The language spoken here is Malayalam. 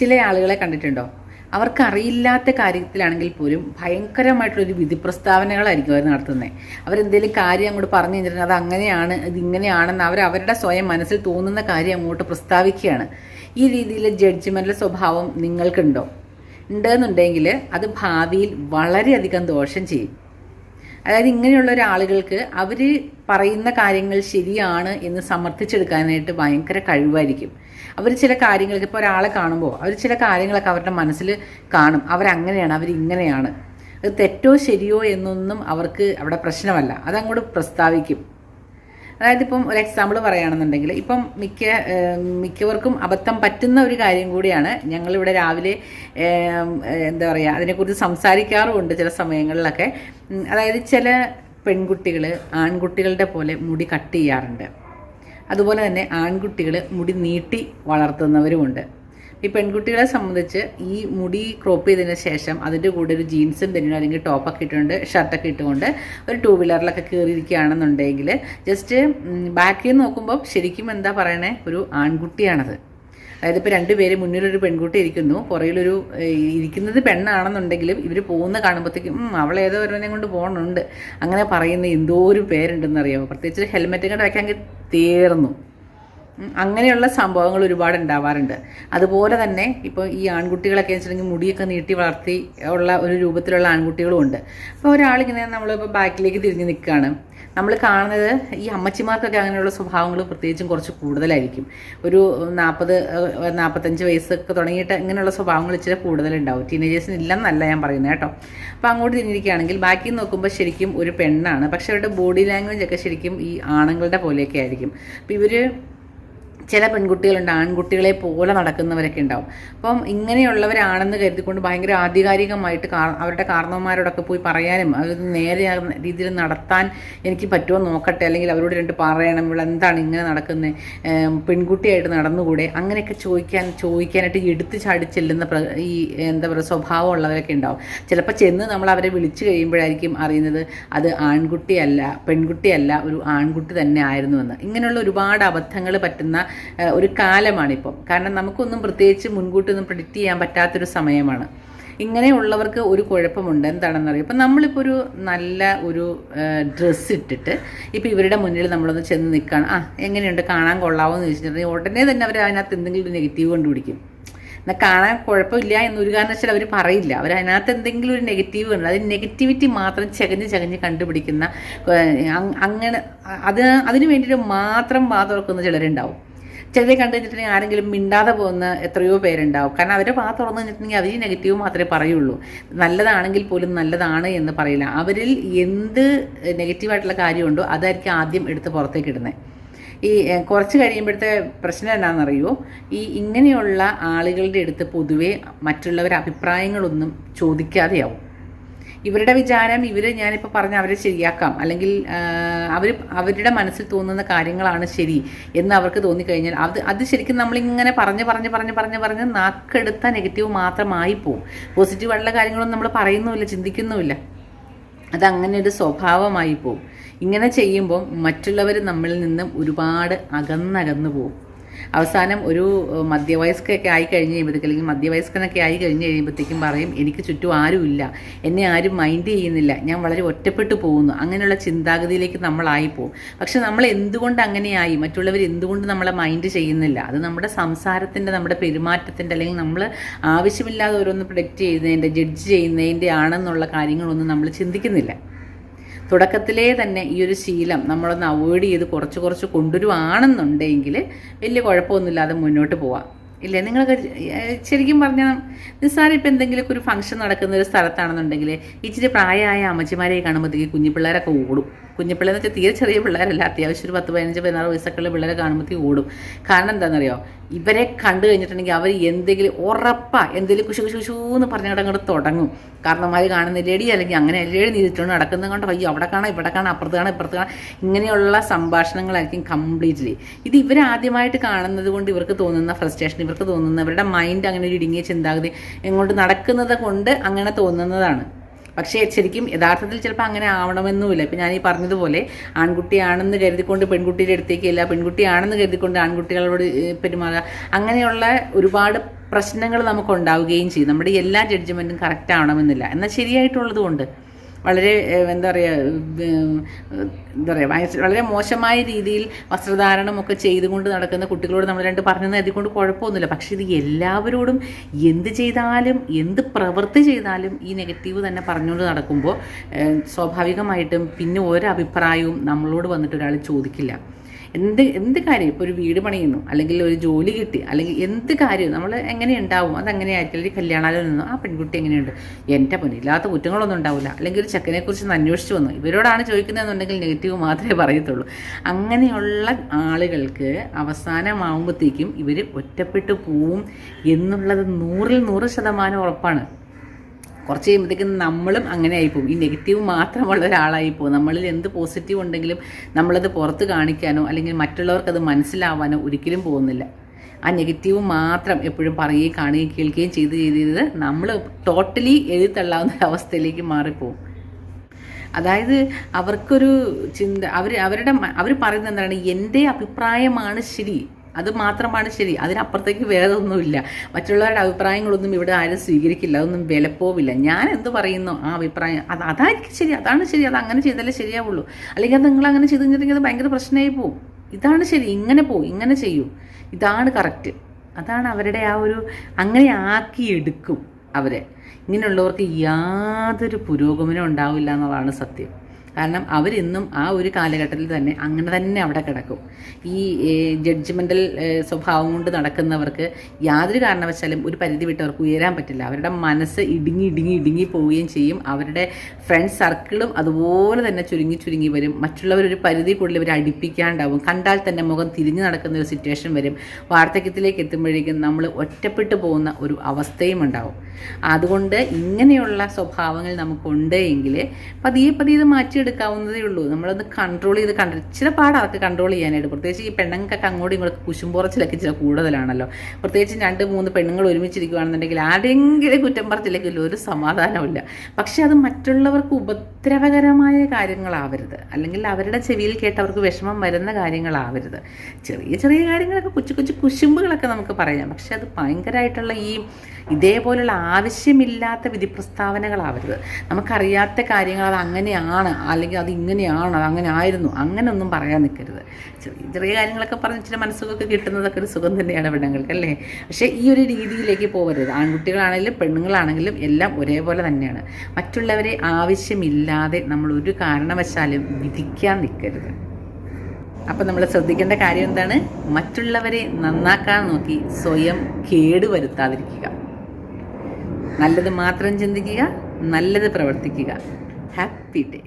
ചില ആളുകളെ കണ്ടിട്ടുണ്ടോ? അവർക്ക് അറിയില്ലാത്ത കാര്യത്തിലാണെങ്കിൽ പോലും ഭയങ്കരമായിട്ടുള്ളൊരു വിധി പ്രസ്താവനകളായിരിക്കും അവർ നടത്തുന്നത് അവരെന്തെങ്കിലും കാര്യം അങ്ങോട്ട് പറഞ്ഞു കഴിഞ്ഞാൽ അത് അങ്ങനെയാണ് ഇത് അവർ അവരുടെ സ്വയം മനസ്സിൽ തോന്നുന്ന കാര്യം അങ്ങോട്ട് പ്രസ്താവിക്കുകയാണ്. ഈ രീതിയിൽ ജഡ്ജ്മെന്റൽ സ്വഭാവം നിങ്ങൾക്കുണ്ടോ? ഉണ്ടെന്നുണ്ടെങ്കിൽ അത് ഭാവിയിൽ വളരെയധികം ദോഷം ചെയ്യും. അതായത് ഇങ്ങനെയുള്ള ഒരാളുകൾക്ക് അവർ പറയുന്ന കാര്യങ്ങൾ ശരിയാണ് എന്ന് സമർത്ഥിച്ചെടുക്കാനായിട്ട് ഭയങ്കര കഴിവായിരിക്കും. അവർ ചില കാര്യങ്ങൾക്ക് ഇപ്പോൾ ഒരാളെ കാണുമ്പോൾ അവർ ചില കാര്യങ്ങളൊക്കെ അവരുടെ മനസ്സിൽ കാണും. അവരങ്ങനെയാണ് അവരിങ്ങനെയാണ്. അത് തെറ്റോ ശരിയോ എന്നൊന്നും അവർക്ക് അവിടെ പ്രശ്നമല്ല. അതങ്ങോട്ട് പ്രസ്താവിക്കും. അതായത് ഇപ്പം ഒരു എക്സാമ്പിൾ പറയുകയാണെന്നുണ്ടെങ്കിൽ ഇപ്പം മിക്ക മിക്കവർക്കും അബദ്ധം പറ്റുന്ന ഒരു കാര്യം കൂടിയാണ് ഞങ്ങളിവിടെ രാവിലെ എന്താ പറയുക അതിനെക്കുറിച്ച് സംസാരിക്കാറുമുണ്ട് ചില സമയങ്ങളിലൊക്കെ. അതായത് ചില പെൺകുട്ടികൾ ആൺകുട്ടികളുടെ പോലെ മുടി കട്ട് ചെയ്യാറുണ്ട്. അതുപോലെ തന്നെ ആൺകുട്ടികൾ മുടി നീട്ടി വളർത്തുന്നവരുമുണ്ട്. ഈ പെൺകുട്ടികളെ സംബന്ധിച്ച് ഈ മുടി ക്രോപ്പ് ചെയ്തതിന് ശേഷം അതിന്റെ കൂടെ ഒരു ജീൻസും തന്നെയോ അല്ലെങ്കിൽ ടോപ്പൊക്കെ ഇട്ടുകൊണ്ട് ഷർട്ടൊക്കെ ഇട്ടുകൊണ്ട് ഒരു ടൂ വീലറിലൊക്കെ കയറിയിരിക്കുകയാണെന്നുണ്ടെങ്കിൽ ജസ്റ്റ് ബാക്കിൽ നിന്ന് നോക്കുമ്പോൾ ശരിക്കും എന്താ പറയണേ? ഒരു ആൺകുട്ടിയാണത്. അതായത് ഇപ്പോൾ രണ്ടുപേര് മുന്നിലൊരു പെൺകുട്ടി ഇരിക്കുന്നു. പുറയിലൊരു ഇരിക്കുന്നത് പെണ്ണാണെന്നുണ്ടെങ്കിലും ഇവർ പോകുന്ന കാണുമ്പോഴത്തേക്കും "ഉം, അവൾ ഏതോ ഒരുവനെ കൊണ്ട് പോകുന്നുണ്ട് അങ്ങനെ പറയുന്ന എന്തോ ഒരു പേരുണ്ടെന്ന് അറിയാമോ പ്രത്യേകിച്ച് ഹെൽമെറ്റ് കണ്ട് വയ്ക്കാൻ തീർന്നു. അങ്ങനെയുള്ള സംഭവങ്ങൾ ഒരുപാട് ഉണ്ടാവാറുണ്ട്. അതുപോലെ തന്നെ ഇപ്പോൾ ഈ ആൺകുട്ടികളൊക്കെ വെച്ചിട്ടുണ്ടെങ്കിൽ മുടിയൊക്കെ നീട്ടി വളർത്തി ഉള്ള ഒരു രൂപത്തിലുള്ള ആൺകുട്ടികളും ഉണ്ട്. അപ്പോൾ ഒരാളിങ്ങനെ നമ്മളിപ്പോൾ ബാക്കിലേക്ക് തിരിഞ്ഞ് നിൽക്കുകയാണ്. നമ്മൾ കാണുന്നത് ഈ അമ്മച്ചിമാർക്കൊക്കെ അങ്ങനെയുള്ള സ്വഭാവങ്ങൾ പ്രത്യേകിച്ചും കുറച്ച് കൂടുതലായിരിക്കും. ഒരു നാൽപ്പത് നാൽപ്പത്തഞ്ച് വയസ്സൊക്കെ തുടങ്ങിയിട്ട് ഇങ്ങനെയുള്ള സ്വഭാവങ്ങൾ ഇച്ചിരി കൂടുതലുണ്ടാവും. ടീനേജേഴ്സിന് ഇല്ലെന്നല്ല ഞാൻ പറയുന്നത് കേട്ടോ. അപ്പോൾ അങ്ങോട്ട് തിരിഞ്ഞിരിക്കുകയാണെങ്കിൽ ബാക്കി നോക്കുമ്പോൾ ശരിക്കും ഒരു പെണ്ണാണ്. പക്ഷെ അവരുടെ ബോഡി ലാംഗ്വേജ് ഒക്കെ ശരിക്കും ഈ ആണുങ്ങളുടെ പോലെയൊക്കെ ആയിരിക്കും. അപ്പോൾ ഇവർ ചില പെൺകുട്ടികളുണ്ട് ആൺകുട്ടികളെ പോലെ നടക്കുന്നവരൊക്കെ ഉണ്ടാവും. അപ്പം ഇങ്ങനെയുള്ളവരാണെന്ന് കരുതിക്കൊണ്ട് ഭയങ്കര ആധികാരികമായിട്ട് അവരുടെ കാരണവന്മാരോടൊക്കെ പോയി പറയാനും അത് നേരെ രീതിയിൽ നടത്താൻ എനിക്ക് പറ്റുമോ നോക്കട്ടെ അല്ലെങ്കിൽ അവരോട് രണ്ട് പറയണം ഇവിടെ എന്താണ് ഇങ്ങനെ നടക്കുന്നത് പെൺകുട്ടിയായിട്ട് നടന്നുകൂടെ അങ്ങനെയൊക്കെ ചോദിക്കാൻ ചോദിക്കാനായിട്ട് എടുത്തു ചാടി ചെല്ലുന്ന ഈ എന്താ പറയുക സ്വഭാവമുള്ളവരൊക്കെ ഉണ്ടാവും. ചിലപ്പോൾ ചെന്ന് നമ്മൾ അവരെ വിളിച്ചു കഴിയുമ്പോഴായിരിക്കും അറിയുന്നത് അത് ആൺകുട്ടിയല്ല പെൺകുട്ടിയല്ല ഒരു ആൺകുട്ടി തന്നെ ആയിരുന്നുവെന്ന് ഇങ്ങനെയുള്ള ഒരുപാട് അബദ്ധങ്ങൾ പറ്റുന്ന ഒരു കാലമാണിപ്പം. കാരണം നമുക്കൊന്നും പ്രത്യേകിച്ച് മുൻകൂട്ടി ഒന്നും പ്രിഡിക്റ്റ് ചെയ്യാൻ പറ്റാത്തൊരു സമയമാണ്. ഇങ്ങനെയുള്ളവർക്ക് ഒരു കുഴപ്പമുണ്ട്. എന്താണെന്നറിയാം? ഇപ്പം നമ്മളിപ്പോൾ ഒരു നല്ല ഒരു ഡ്രസ്സ് ഇട്ടിട്ട് ഇപ്പോൾ ഇവരുടെ മുന്നിൽ നമ്മളൊന്ന് ചെന്ന് നിൽക്കുകയാണ് ആ എങ്ങനെയുണ്ട്? കാണാൻ കൊള്ളാമോ എന്ന് ചോദിച്ചിട്ടുണ്ടെങ്കിൽ ഉടനെ തന്നെ അവർ അതിനകത്ത് എന്തെങ്കിലും ഒരു നെഗറ്റീവ് കണ്ടുപിടിക്കും. എന്നാൽ കാണാൻ കുഴപ്പമില്ല എന്നൊരു കാരണവശാൽ അവർ പറയില്ല. അവർ അതിനകത്ത് എന്തെങ്കിലും ഒരു നെഗറ്റീവ് കണ്ടു. അത് നെഗറ്റിവിറ്റി മാത്രം ചകഞ്ഞ് ചകഞ്ഞ് കണ്ടുപിടിക്കുന്ന അങ്ങനെ അത് അതിനു വേണ്ടിയിട്ട് മാത്രം വാ തുറക്കുന്ന ചിലരുണ്ടാവും. ചിലരെ കണ്ടു കഴിഞ്ഞിട്ടുണ്ടെങ്കിൽ ആരെങ്കിലും മിണ്ടാതെ പോകുന്ന എത്രയോ പേരുണ്ടാവും. കാരണം അവരെ വാ തുറന്നു കഴിഞ്ഞിട്ടുണ്ടെങ്കിൽ അവർ നെഗറ്റീവ് മാത്രമേ പറയുള്ളൂ. നല്ലതാണെങ്കിൽ പോലും നല്ലതാണ് എന്ന് പറയില്ല. അവരിൽ എന്ത് നെഗറ്റീവായിട്ടുള്ള കാര്യമുണ്ടോ അതായിരിക്കും ആദ്യം എടുത്ത് പുറത്തേക്ക് ഇടുന്നത് ഈ കുറച്ച് കഴിയുമ്പോഴത്തെ പ്രശ്നം എന്താണെന്നറിയോ ഈ ഇങ്ങനെയുള്ള ആളുകളുടെ അടുത്ത് പൊതുവേ മറ്റുള്ളവരുടെ അഭിപ്രായങ്ങളൊന്നും ചോദിക്കാതെയാവും. ഇവരുടെ വിചാരം ഇവർ ഞാനിപ്പോൾ പറഞ്ഞ അവരെ ശരിയാക്കാം. അല്ലെങ്കിൽ അവർ അവരുടെ മനസ്സിൽ തോന്നുന്ന കാര്യങ്ങളാണ് ശരി എന്ന് അവർക്ക് തോന്നിക്കഴിഞ്ഞാൽ അത് അത് ശരിക്കും നമ്മളിങ്ങനെ പറഞ്ഞ് പറഞ്ഞ് പറഞ്ഞ് പറഞ്ഞ് പറഞ്ഞ് നാക്കെടുത്ത നെഗറ്റീവ് മാത്രമായി പോവും. പോസിറ്റീവായിട്ടുള്ള കാര്യങ്ങളൊന്നും നമ്മൾ പറയുന്നുമില്ല ചിന്തിക്കുന്നുമില്ല. അതങ്ങനെ ഒരു സ്വഭാവമായി പോവും. ഇങ്ങനെ ചെയ്യുമ്പോൾ മറ്റുള്ളവർ നമ്മളിൽ നിന്നും ഒരുപാട് അകന്നകന്നു പോകും അവസാനം ഒരു മധ്യവയസ്കൊക്കെ ആയി കഴിഞ്ഞ് കഴിയുമ്പോഴത്തേക്ക് അല്ലെങ്കിൽ മധ്യവയസ്കനൊക്കെ ആയി കഴിഞ്ഞ് കഴിയുമ്പോഴത്തേക്കും പറയും എനിക്ക് ചുറ്റും ആരുമില്ല. എന്നെ ആരും മൈൻഡ് ചെയ്യുന്നില്ല. ഞാൻ വളരെ ഒറ്റപ്പെട്ടു പോകുന്നു. അങ്ങനെയുള്ള ചിന്താഗതിയിലേക്ക് നമ്മളായി പോകും. പക്ഷെ നമ്മൾ എന്തുകൊണ്ട് അങ്ങനെയായി? മറ്റുള്ളവർ എന്തുകൊണ്ട് നമ്മളെ മൈൻഡ് ചെയ്യുന്നില്ല? അത് നമ്മുടെ സംസാരത്തിന്റെ നമ്മുടെ പെരുമാറ്റത്തിന്റെ അല്ലെങ്കിൽ നമ്മൾ ആവശ്യമില്ലാതെ ഓരോന്ന് പ്രൊഡക്റ്റ് ചെയ്യുന്നതിന്റെ ജഡ്ജ് ചെയ്യുന്നതിന്റെ ആണെന്നുള്ള കാര്യങ്ങളൊന്നും നമ്മൾ ചിന്തിക്കുന്നില്ല. തുടക്കത്തിലേ തന്നെ ഈ ഒരു ശീലം നമ്മളൊന്ന് അവോയ്ഡ് ചെയ്ത് കുറച്ച് കുറച്ച് കൊണ്ടുവരുവാണെന്നുണ്ടെങ്കിൽ വലിയ കുഴപ്പമൊന്നുമില്ലാതെ മുന്നോട്ട് പോവാം. ഇല്ലേ? നിങ്ങൾക്ക് ഏഹ് ശരിക്കും പറഞ്ഞാൽ നിസ്സാരം ഇപ്പം എന്തെങ്കിലുമൊക്കെ ഒരു ഫംഗ്ഷൻ നടക്കുന്ന ഒരു സ്ഥലത്താണെന്നുണ്ടെങ്കിൽ ഇച്ചിരി പ്രായമായ അമ്മച്ചിമാരെ കാണുമ്പോഴത്തേക്ക് കുഞ്ഞു പിള്ളേരൊക്കെ ഓടും. കുഞ്ഞു പിള്ളേരെന്ന് വെച്ചാൽ തീരെ ചെറിയ പിള്ളേരല്ല. അത്യാവശ്യം ഒരു പത്ത് പതിനഞ്ച് പതിനാറ് വയസ്സൊക്കെയുള്ള പിള്ളേരെ കാണുമ്പോഴത്തേക്ക് ഓടും. കാരണം എന്താണെന്നറിയോ ഇവരെ കണ്ടു കഴിഞ്ഞിട്ടുണ്ടെങ്കിൽ അവർ എന്തെങ്കിലും ഉറപ്പാ എന്തെങ്കിലും കുശു കുശു കുശു എന്ന് പറഞ്ഞിട്ട് അങ്ങോട്ട് തുടങ്ങും. കാരണന്മാർ കാണുന്നില്ലേടി അല്ലെങ്കിൽ അങ്ങനെ അല്ലേടി നീതിട്ടുണ്ട് നടക്കുന്നത് കൊണ്ട്? അയ്യോ അവിടെ കാണാം ഇവിടെ കാണാം അപ്പുറത്ത് കാണാം ഇപ്പുറത്ത് കാണാം. ഇങ്ങനെയുള്ള സംഭാഷണങ്ങളായിരിക്കും കംപ്ലീറ്റ്ലി. ഇത് ഇവരാദ്യമായിട്ട് കാണുന്നത് കൊണ്ട് ഇവർക്ക് തോന്നുന്ന ഫ്രസ്ട്രേഷൻ ഇവർക്ക് തോന്നുന്ന ഇവരുടെ മൈൻഡ് അങ്ങനെ ഒരു ഇടുങ്ങിയ ചിന്താഗതി എങ്ങോട്ട് നടക്കുന്നത് കൊണ്ട് അങ്ങനെ തോന്നുന്നതാണ്. പക്ഷേ ശരിക്കും യഥാർത്ഥത്തിൽ ചിലപ്പോൾ അങ്ങനെ ആവണമെന്നുമില്ല. ഇപ്പം ഞാൻ ഈ പറഞ്ഞതുപോലെ ആൺകുട്ടിയാണെന്ന് കരുതിക്കൊണ്ട് പെൺകുട്ടിയുടെ അടുത്തേക്കല്ല പെൺകുട്ടിയാണെന്ന് കരുതിക്കൊണ്ട് ആൺകുട്ടികളോട് പെരുമാറുക അങ്ങനെയുള്ള ഒരുപാട് പ്രശ്നങ്ങൾ നമുക്ക് ഉണ്ടാവുകയും ചെയ്യും. നമ്മുടെ എല്ലാ ജഡ്ജ്മെന്റും കറക്റ്റ് ആവണമെന്നില്ല. എന്നാൽ ശരിയായിട്ടുള്ളത് കൊണ്ട് വളരെ എന്താ പറയുക എന്താ പറയുക വയസ്സ് വളരെ മോശമായ രീതിയിൽ വസ്ത്രധാരണമൊക്കെ ചെയ്തുകൊണ്ട് നടക്കുന്ന കുട്ടികളോട് നമ്മൾ രണ്ട് പറഞ്ഞു അതുകൊണ്ട് കുഴപ്പമൊന്നുമില്ല. പക്ഷേ ഇത് എല്ലാവരോടും എന്ത് ചെയ്താലും എന്ത് പ്രവൃത്തി ചെയ്താലും ഈ നെഗറ്റീവ് തന്നെ പറഞ്ഞുകൊണ്ട് നടക്കുമ്പോൾ സ്വാഭാവികമായിട്ടും പിന്നെ ഒരഭിപ്രായവും നമ്മളോട് വന്നിട്ട് ഒരാൾ ചോദിക്കില്ല. എന്ത് എന്ത് കാര്യം? ഇപ്പോൾ ഒരു വീട് പണിയുന്നു അല്ലെങ്കിൽ ഒരു ജോലി കിട്ടി അല്ലെങ്കിൽ എന്ത് കാര്യം? നമ്മൾ എങ്ങനെ ഉണ്ടാവും? അതങ്ങനെ ആയിട്ടില്ല കല്യാണാലും നിന്നു ആ പെൺകുട്ടി എങ്ങനെയുണ്ട്? എന്റെ പൊന്നു ഇല്ലാത്ത കുറ്റങ്ങളൊന്നും ഉണ്ടാവില്ല. അല്ലെങ്കിൽ ഒരു ചെക്കനെക്കുറിച്ച് അന്വേഷിച്ച് വന്നു. ഇവരോടാണ് ചോദിക്കുന്നതെന്നുണ്ടെങ്കിൽ നെഗറ്റീവ് മാത്രമേ പറയത്തുള്ളൂ. അങ്ങനെയുള്ള ആളുകൾക്ക് അവസാനമാകുമ്പോഴത്തേക്കും ഇവർ ഒറ്റപ്പെട്ടു പോവും എന്നുള്ളത് നൂറിൽ നൂറ് ശതമാനം ഉറപ്പാണ്. കുറച്ച് കഴിയുമ്പോഴത്തേക്കും നമ്മളും അങ്ങനെ ആയിപ്പോവും ഈ നെഗറ്റീവ് മാത്രമുള്ള ഒരാളായി പോകും നമ്മളിൽ എന്ത് പോസിറ്റീവ് ഉണ്ടെങ്കിലും നമ്മളത് പുറത്ത് കാണിക്കാനോ അല്ലെങ്കിൽ മറ്റുള്ളവർക്കത് മനസ്സിലാവാനോ ഒരിക്കലും പോകുന്നില്ല. ആ നെഗറ്റീവ് മാത്രം എപ്പോഴും പറയുകയും കാണുകയും കേൾക്കുകയും ചെയ്ത് ചെയ്ത് ചെയ്ത് നമ്മൾ ടോട്ടലി എഴുതള്ളാവുന്ന അവസ്ഥയിലേക്ക് മാറിപ്പോവും. അതായത് അവർക്കൊരു ചിന്ത അവർ അവരുടെ അവർ പറയുന്നത് എന്താണ്? എന്റെ അഭിപ്രായമാണ് ശരി. അത് മാത്രമാണ് ശരി. അതിനപ്പുറത്തേക്ക് വേറെ ഒന്നുമില്ല മറ്റുള്ളവരുടെ അഭിപ്രായങ്ങളൊന്നും ഇവിടെ ആരും സ്വീകരിക്കില്ല. അതൊന്നും വിലപ്പോവില്ല. ഞാൻ എന്ത് പറയുന്നു? ആ അഭിപ്രായം അത് അതായിരിക്കും ശരി. അതാണ് ശരി. അത് അങ്ങനെ ചെയ്താലേ ശരിയാവുള്ളൂ. അല്ലെങ്കിൽ അത് നിങ്ങൾ അങ്ങനെ ചെയ്ത് കഴിഞ്ഞിട്ടുണ്ടെങ്കിൽ അത് ഭയങ്കര പ്രശ്നമായി പോവും. ഇതാണ് ശരി. ഇങ്ങനെ പോവും. ഇങ്ങനെ ചെയ്യൂ. ഇതാണ് കറക്റ്റ്. അതാണ് അവരുടെ ആ ഒരു അങ്ങനെ ആക്കിയെടുക്കും അവരെ. ഇങ്ങനെയുള്ളവർക്ക് യാതൊരു പുരോഗമനം ഉണ്ടാവില്ല എന്നുള്ളതാണ് സത്യം. കാരണം അവരിന്നും ആ ഒരു കാലഘട്ടത്തിൽ തന്നെ അങ്ങനെ തന്നെ അവിടെ കിടക്കും. ഈ ജഡ്ജ്മെന്റൽ സ്വഭാവം കൊണ്ട് നടക്കുന്നവർക്ക് യാതൊരു കാരണവശാലും ഒരു പരിധി വിട്ടവർക്ക് ഉയരാൻ പറ്റില്ല. അവരുടെ മനസ്സ് ഇടുങ്ങി ഇടുങ്ങി ഇടുങ്ങി പോവുകയും ചെയ്യും. അവരുടെ ഫ്രണ്ട് സർക്കിളും അതുപോലെ തന്നെ ചുരുങ്ങി ചുരുങ്ങി വരും. മറ്റുള്ളവരൊരു പരിധി കൂടുതൽ ഇവർ അടുപ്പിക്കാണ്ടാവും. കണ്ടാൽ തന്നെ മുഖം തിരിഞ്ഞു നടക്കുന്ന ഒരു സിറ്റുവേഷൻ വരും. വാർദ്ധക്യത്തിലേക്ക് എത്തുമ്പോഴേക്കും നമ്മൾ ഒറ്റപ്പെട്ടു പോകുന്ന ഒരു അവസ്ഥയും ഉണ്ടാവും. അതുകൊണ്ട് ഇങ്ങനെയുള്ള സ്വഭാവങ്ങൾ നമുക്കുണ്ട് എങ്കിൽ പതിയെ പതിയെ ഇത് മാറ്റിയെടുക്കാവുന്നതേ ഉള്ളൂ. നമ്മളത് കൺട്രോൾ ചെയ്ത് കണ്ട ഇച്ചിരി പാടാണ് അതൊക്കെ കൺട്രോൾ ചെയ്യാനായിട്ട്. പ്രത്യേകിച്ച് ഈ പെണ്ണുങ്ങൾക്കൊക്കെ അങ്ങോട്ടും ഇങ്ങോട്ടും കുശുംപുറച്ചിലൊക്കെ ഇച്ചിരി കൂടുതലാണല്ലോ. പ്രത്യേകിച്ച് രണ്ട് മൂന്ന് പെണ്ണുങ്ങൾ ഒരുമിച്ചിരിക്കുകയാണെന്നുണ്ടെങ്കിൽ ആരെങ്കിലും കുറ്റം പറച്ചില്ലെങ്കിൽ ഒരു സമാധാനമില്ല പക്ഷെ അത് മറ്റുള്ളവർക്ക് ഉപദ്രവകരമായ കാര്യങ്ങളാവരുത്. അല്ലെങ്കിൽ അവരുടെ ചെവിയിൽ കേട്ട് അവർക്ക് വിഷമം വരുന്ന കാര്യങ്ങളാവരുത്. ചെറിയ ചെറിയ കാര്യങ്ങളൊക്കെ കൊച്ചു കൊച്ചു കുശുമ്പുകളൊക്കെ നമുക്ക് പറയാം. പക്ഷെ അത് ഭയങ്കരമായിട്ടുള്ള ഈ ഇതേപോലുള്ള ആവശ്യമില്ലാത്ത വിധി പ്രസ്താവനകളാവരുത് നമുക്കറിയാത്ത കാര്യങ്ങൾ അത് അങ്ങനെയാണ്. അല്ലെങ്കിൽ അത് ഇങ്ങനെയാണ് അങ്ങനെ ആയിരുന്നു അങ്ങനെയൊന്നും പറയാൻ നിൽക്കരുത്. ചെറിയ ചെറിയ കാര്യങ്ങളൊക്കെ പറഞ്ഞ് ഇച്ചിരി മനസ്സുകൊക്കെ കിട്ടുന്നതൊക്കെ ഒരു സുഖം തന്നെയാണ് പെണ്ണുങ്ങൾക്ക് അല്ലേ? പക്ഷേ ഈ ഒരു രീതിയിലേക്ക് പോകരുത്. ആൺകുട്ടികളാണെങ്കിലും പെണ്ണുങ്ങളാണെങ്കിലും എല്ലാം ഒരേപോലെ തന്നെയാണ്. മറ്റുള്ളവരെ ആവശ്യമില്ലാതെ നമ്മൾ ഒരു കാരണവശാലും വിധിക്കാൻ നിൽക്കരുത്. അപ്പം നമ്മൾ ശ്രദ്ധിക്കേണ്ട കാര്യം എന്താണ്? മറ്റുള്ളവരെ നന്നാക്കാൻ നോക്കി സ്വയം കേടുവരുത്താതിരിക്കുക നല്ലത് മാത്രം ചിന്തിക്കുക നല്ലത് പ്രവർത്തിക്കുക. Happy day.